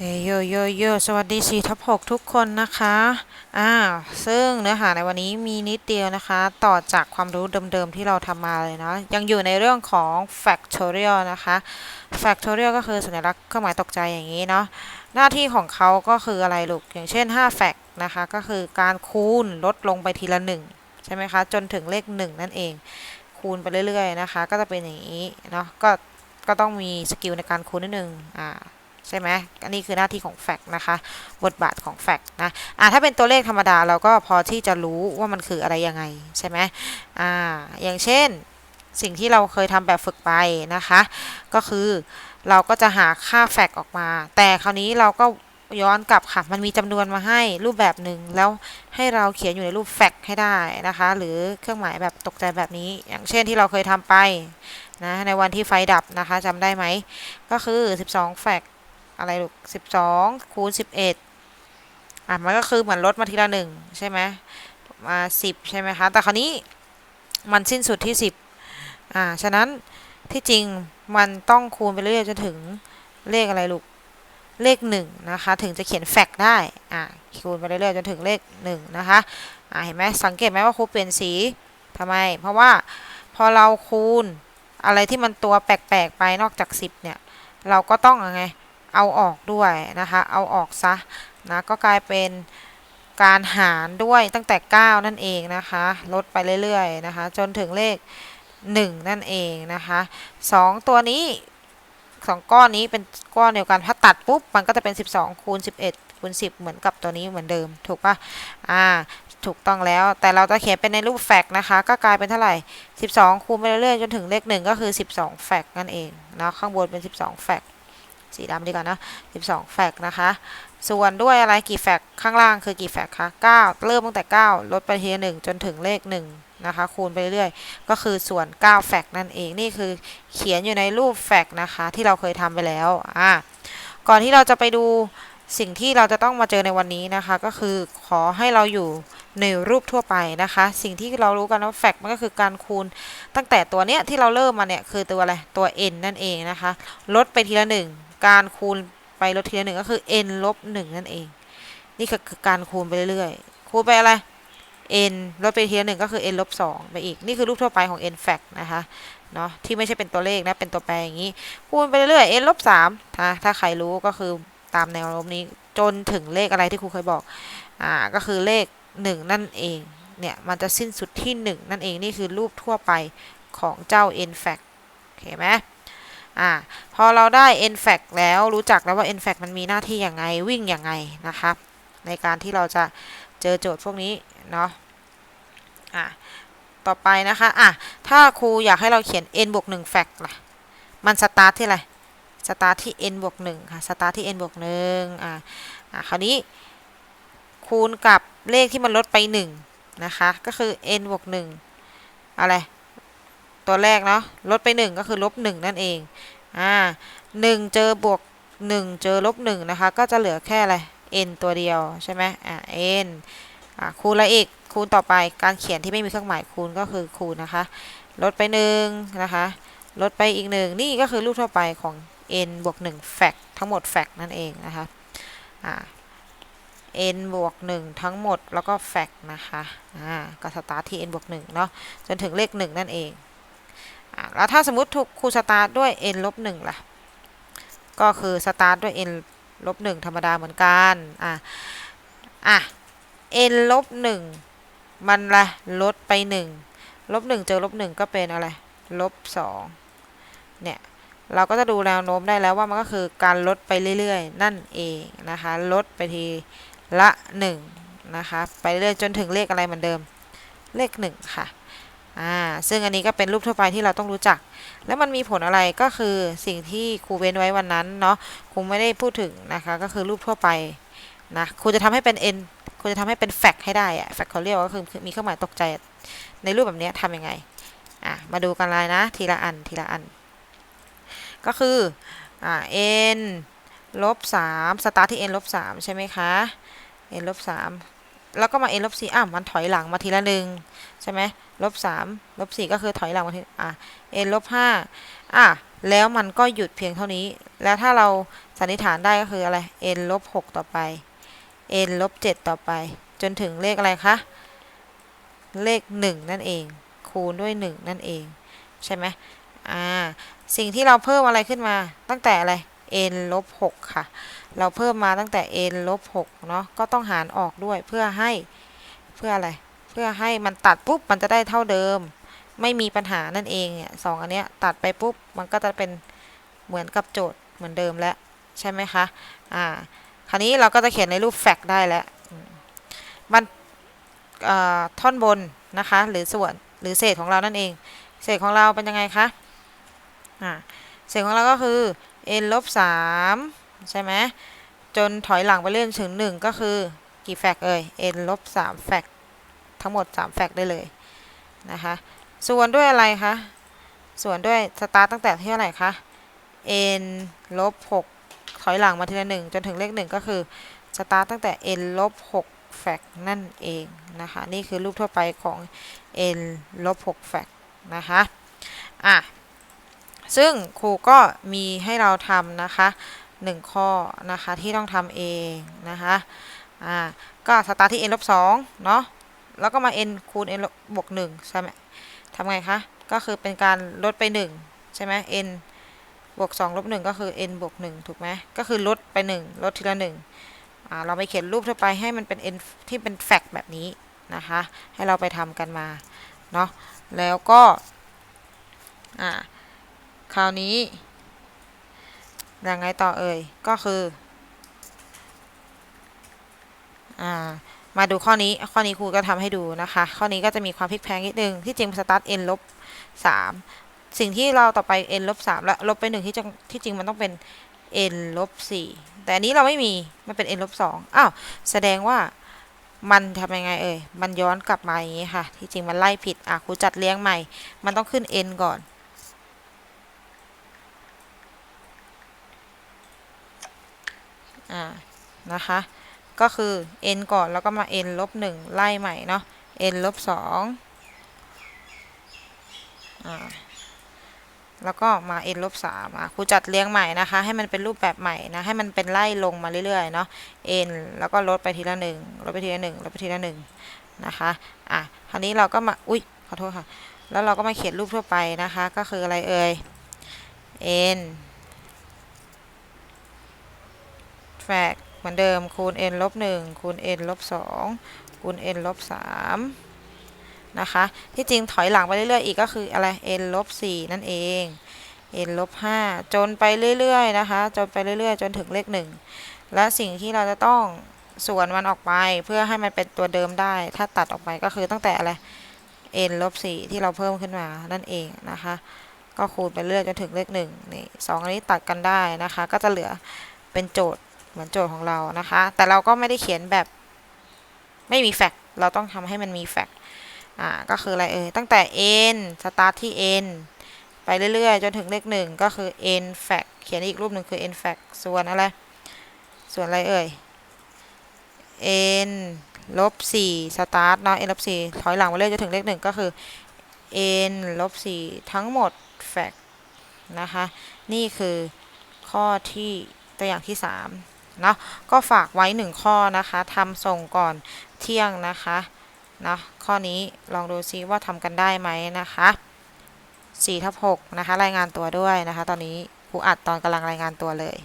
เฮ้ยโยโยโยสวัสดี4ทับ6ทุกคนนะคะอ่าซึ่งเนื้อหาในวันนี้มีนิดเดียวนะคะ ต่อจากความรู้เดิมๆที่เราทำมาเลยนะยังอยู่ในเรื่องของ factorial นะคะ factorial ก็คือสัญลักษณ์เครื่องหมายตกใจอย่างนี้เนาะหน้าที่ของเขาก็คืออะไรลูก อย่างเช่น 5 fact นะคะ ก็คือการคูณลดลงไปทีละ 1 ใช่ไหมคะ จนถึงเลข 1 นั่นเอง คูณไปเรื่อยๆนะคะ ก็จะเป็นอย่างนี้เนาะก็ก็ต้องมีสกิลในการคูณนิดนึงอ่า ใช่ไหมอันนี้คือหน้าที่ของแฟกต์นะคะ บทบาทของแฟกต์นะอ่าถ้าเป็นตัวเลขธรรมดาเราก็พอที่จะรู้ว่ามันคืออะไรยังไงใช่ไหมอ่าอย่างเช่นสิ่งที่เราเคยทำแบบฝึกไปนะคะ ก็คือเราก็จะหาค่าแฟกต์ออกมา แต่คราวนี้เราก็ย้อนกลับค่ะ มันมีจำนวนมาให้รูปแบบหนึ่งแล้วให้เราเขียนอยู่ในรูปแฟกต์ให้ได้นะคะ หรือเครื่องหมายแบบตกใจแบบนี้ อย่างเช่นที่เราเคยทำไปนะในวันที่ไฟดับนะคะจำได้ไหม ก็คือ 12 แฟกต์ อะไรลูกสิบสองคูณสิบเอ็ดอะมันก็คือเหมือนลดมาทีละหนึ่งใช่ไหมมาสิบใช่ไหมคะ แต่คราวนี้มันสิ้นสุดที่สิบอ่า ฉะนั้นที่จริงมันต้องคูณไปเรื่อยจนถึงเลขอะไรลูก เลขหนึ่งนะคะ ถึงจะเขียนแฟกต์ได้ อ่าคูณไปเรื่อยจนถึงเลขหนึ่งนะคะ อ่าเห็นไหมสังเกตไหมว่าครูเปลี่ยนสีทำไม เพราะว่าพอเราคูณอะไรที่มันตัวแปลกๆไปนอกจากสิบเนี่ย เราก็ต้องยังไง เอาออกด้วยนะคะ เอาออกซะนะก็กลายเป็นการหารด้วยตั้งแต่ 9 นั่นเองนะคะ ลดไปเรื่อยๆนะคะ จนถึงเลข 1 นั่นเองนะคะ 2 ตัวนี้ 2 ก้อนนี้เป็นก้อนเดียวกันถ้าตัดปุ๊บ มันก็จะเป็น 12คูณ11คูณ10 เหมือนกับตัวนี้เหมือนเดิม ถูกปะอ่าถูกต้องแล้วแต่เราจะเขียนเป็นในรูปแฟกต์นะคะ ก็กลายเป็นเท่าไหร่ 12 คูณไปเรื่อยๆจนถึงเลข 1 ก็คือ 12 แฟกต์นั่นเองนะข้างบนเป็น 12 แฟกต์ สีดำดีกว่านะ12 แฟกต์นะคะ ส่วนด้วยอะไรกี่แฟกต์ข้างล่างคือกี่แฟกต์คะ9 เริ่มตั้งแต่ 9 ลดไปทีละ1จนถึงเลข 1 นะคะ คูณไปเรื่อยๆ ก็คือส่วน 9 แฟกต์นั่นเอง นี่คือเขียนอยู่ในรูปแฟกต์นะคะ ที่เราเคยทำไปแล้วอ่าก่อนที่เราจะไปดูสิ่งที่เราจะต้องมาเจอในวันนี้นะคะ ก็คือขอให้เราอยู่ในรูปทั่วไปนะคะ สิ่งที่เรารู้กันว่าแฟกต์มันก็คือการคูณ ตั้งแต่ตัวเนี้ยที่เราเริ่มมาเนี่ยคือตัวอะไรตัว n นั่นเองนะคะ ลดไปทีละ1 การคูณไปลดทีละหนึ่งก็คือ n ลบ1นั่นเอง นี่คือการคูณไปเรื่อยๆ คูณไปอะไร n ลดไปทีละหนึ่งก็คือ n ลบ2ไปอีก นี่คือรูปทั่วไปของ n fact นะคะเนาะที่ไม่ใช่เป็นตัวเลขนะ เป็นตัวแปรอย่างนี้ คูณไปเรื่อยๆ n ลบ3ถ้าถ้าใครรู้ก็คือตามแนวโน้มนี้จนถึงเลขอะไรที่ครูเคยบอก อ่า ก็คือเลข1นั่นเอง เนี่ย มันจะสิ้นสุดที่1นั่นเอง นี่คือรูปทั่วไปของเจ้า n fact โอเคไหม อ่าพอเราได้ n fact แล้วรู้จักแล้วว่า n fact มันมีหน้าที่อย่างไงวิ่งอย่างไงนะครับในการที่เราจะเจอโจทย์พวกนี้เนาะอะต่อไปนะคะอะถ้าครูอยากให้เราเขียน n บวก1 fact ล่ะมันสตาร์ทที่อะไรสตาร์ทที่ n บวก1ค่ะสตาร์ทที่ n บวก1อะอะคราวนี้คูณกับเลขที่มันลดไป 1 นะคะ ก็คือ n บวก1อะไร ตัวแรกเนาะลดไป 1 ก็คือลบ1นั่นเองอ่า1เจอบวก 1 เจอลบ1นะคะ ก็จะเหลือแค่อะไร n ตัวเดียวใช่ไหมอ่า n อ่าคูณอะไรอีกคูณต่อไปการเขียนที่ไม่มีเครื่องหมายคูณก็คือคูณนะคะ ลดไป1นะคะลดไปอีก 1 นี่ก็คือรูปทั่วไปของ n บวก1แฟกทั้งหมดแฟกนั่นเองนะคะอ่า n บวก 1 ทั้งหมดแล้วก็แฟกนะคะ อ่า ก็สตาร์ทที่ n บวก1เนาะ จนถึงเลข 1 นั่นเอง แล้วถ้าสมมติถูกครูสตาร์ทด้วย n ลบ1ล่ะ ก็คือสตาร์ทด้วย n ลบ1ธรรมดาเหมือนกัน อะ อะ n ลบ1มันละลดไป1ลบ1เจอลบ1ก็เป็นอะไร ลบ2เนี่ยเราก็จะดูแนวโน้มได้แล้วว่ามันก็คือการลดไปเรื่อยๆ นั่นเองนะคะ ลดไปทีละ1นะคะ ไปเรื่อยจนถึงเลขอะไรเหมือนเดิม เลข1ค่ะ อ่าซึ่งอันนี้ก็เป็นรูปทั่วไปที่เราต้องรู้จัก แล้วมันมีผลอะไรก็คือสิ่งที่ครูเว้นไว้วันนั้นเนาะครูไม่ได้พูดถึงนะคะ ก็คือรูปทั่วไปนะครูจะทำให้เป็น n ครูจะทำให้เป็นแฟกให้ได้อะแฟกเขาเรียกก็คือมีเครื่องหมายตกใจในรูปแบบนี้ทำยังไงอะมาดูกันเลยนะ ทีละอันทีละอัน ก็คืออ่า n ลบ3สตาร์ทที่ n ลบ3ใช่ไหมคะ n ลบ3 แล้วก็มา n ลบ4อะมันถอยหลังมาทีละหนึ่งใช่ไหมลบ3ลบ4ก็คือถอยหลังมาทีอะ n ลบ5อะแล้วมันก็หยุดเพียงเท่านี้ แล้วถ้าเราสันนิษฐานได้ก็คืออะไร n ลบ6ต่อไป n ลบ7ต่อไป จนถึงเลขอะไรคะเลข1นั่นเอง คูณด้วย1นั่นเอง ใช่ไหมอ่าสิ่งที่เราเพิ่มอะไรขึ้นมาตั้งแต่อะไร n ลบ6ค่ะ เราเพิ่มมาตั้งแต่ n ลบ6เนาะ ก็ต้องหารออกด้วยเพื่อให้ เพื่ออะไร เพื่อให้มันตัดปุ๊บมันจะได้เท่าเดิม ไม่มีปัญหานั่นเองเนี่ยสองอันเนี้ยตัดไปปุ๊บ มันก็จะเป็นเหมือนกับโจทย์เหมือนเดิมแล้ว ใช่ไหมคะ อ่า คราวนี้เราก็จะเขียนในรูปแฟกได้แล้ว มันท่อนบนนะคะ หรือส่วนหรือเศษของเรานั่นเอง เศษของเราเป็นยังไงคะ อ่า เศษของเราก็คือ n ลบสามใช่ไหมจนถอยหลังไปเรื่อยถึง 1 ก็คือกี่แฟกเอ่ย n ลบสามแฟกทั้งหมด 3 แฟกได้เลยนะคะส่วนด้วยอะไรคะส่วนด้วยสตาร์ตตั้งแต่ที่เท่าไหร่คะ n ลบ6ถอยหลังมาทีละหนึ่งจนถึงเลขหนึ่งก็คือสตาร์ตตั้งแต่ n ลบ6แฟกนั่นเองนะคะนี่คือรูปทั่วไปของ n ลบ6แฟกนะคะอะ ซึ่งครูก็มีให้เราทำนะคะหนึ่งข้อนะคะที่ต้องทำเองนะคะอ่าก็สตาร์ทที่ n ลบ2เนาะแล้วก็มา n คูณ n บวก1ใช่ไหมทำไงคะก็คือเป็นการลดไป 1 ใช่ไหม n บวก2ลบ1ก็คือ n บวก1ถูกไหมก็คือลดไป 1 ลดทีละ1อ่าเราไปเขียนรูปทั่วไปให้มันเป็น n ที่เป็นแฟกต์แบบนี้นะคะให้เราไปทำกันมาเนาะแล้วก็อ่า คราวนี้ยังไงต่อเอ่ย ก็คืออ่ามาดูข้อนี้ ข้อนี้ครูก็ทำให้ดูนะคะ ข้อนี้ก็จะมีความพลิกแพงนิดนึง ที่จริงสตาร์ท n ลบ3สิ่งที่เราต่อไป n ลบ3แล้วลบไป1ที่จงที่จริงมันต้องเป็น n ลบ4แต่อันนี้เราไม่มี มันเป็น n ลบ2อ้าว แสดงว่ามันทำยังไงเอ่ย มันย้อนกลับมาอย่างนี้ค่ะ ที่จริงมันไล่ผิด อะครูจัดเลี้ยงใหม่ มันต้องขึ้น n ก่อน อ่านะคะ ก็คือ n ก่อนแล้วก็มา n ลบ1ไล่ใหม่เนาะ n ลบ2อ่าแล้วก็มา n ลบ3อะครูจัดเรียงใหม่นะคะ ให้มันเป็นรูปแบบใหม่นะ ให้มันเป็นไล่ลงมาเรื่อยๆเนาะ n แล้วก็ลดไปทีละหนึ่งลดไปทีละหนึ่งลดไปทีละหนึ่งนะคะ อะ คราวนี้เราก็มา อุ้ยขอโทษค่ะ แล้วเราก็มาเขียนรูปทั่วไปนะคะ ก็คืออะไรเอ่ย n แฟกเหมือนเดิมคูณ n ลบ1คูณ n ลบ2คูณ n ลบ3นะคะ ที่จริงถอยหลังไปเรื่อยๆ อีกก็คืออะไร n ลบ4นั่นเอง n ลบ5จนไปเรื่อยๆนะคะ จนไปเรื่อยๆ จนถึงเลข 1 และสิ่งที่เราจะต้องส่วนมันออกไปเพื่อให้มันเป็นตัวเดิมได้ ถ้าตัดออกไปก็คือตั้งแต่อะไร n ลบ4ที่เราเพิ่มขึ้นมานั่นเองนะคะ ก็คูณไปเรื่อยจนถึงเลข1นี่สองอันนี้ตัดกันได้นะคะ ก็จะเหลือเป็นโจทย์ เหมือนโจทย์ของเรานะคะ แต่เราก็ไม่ได้เขียนแบบไม่มีแฟกต์เราต้องทำให้มันมีแฟกต์อ่าก็คืออะไรเอ่ยตั้งแต่ n สตาร์ทที่ n ไปเรื่อยๆ จนถึงเลขหนึ่งก็คือ n fact เขียนอีกรูปหนึ่งคือ n fact ส่วนอะไร ส่วนอะไรเอ่ย n ลบสี่สตาร์ทเนาะ n ลบสี่ถอยหลังไปเรื่อยจนถึงเลขหนึ่งก็คือ n ลบสี่ทั้งหมด fact นะคะ นี่คือข้อที่ตัวอย่างที่3 เนาะก็ฝากไว้ 1 ข้อนะคะทำส่งก่อนเที่ยงนะคะนะข้อนี้ลองดูซิว่าทำกันได้ไหมนะคะ4ทับ6นะคะ รายงานตัวด้วยนะคะ ตอนนี้ครูอัดตอนกำลังรายงานตัวเลย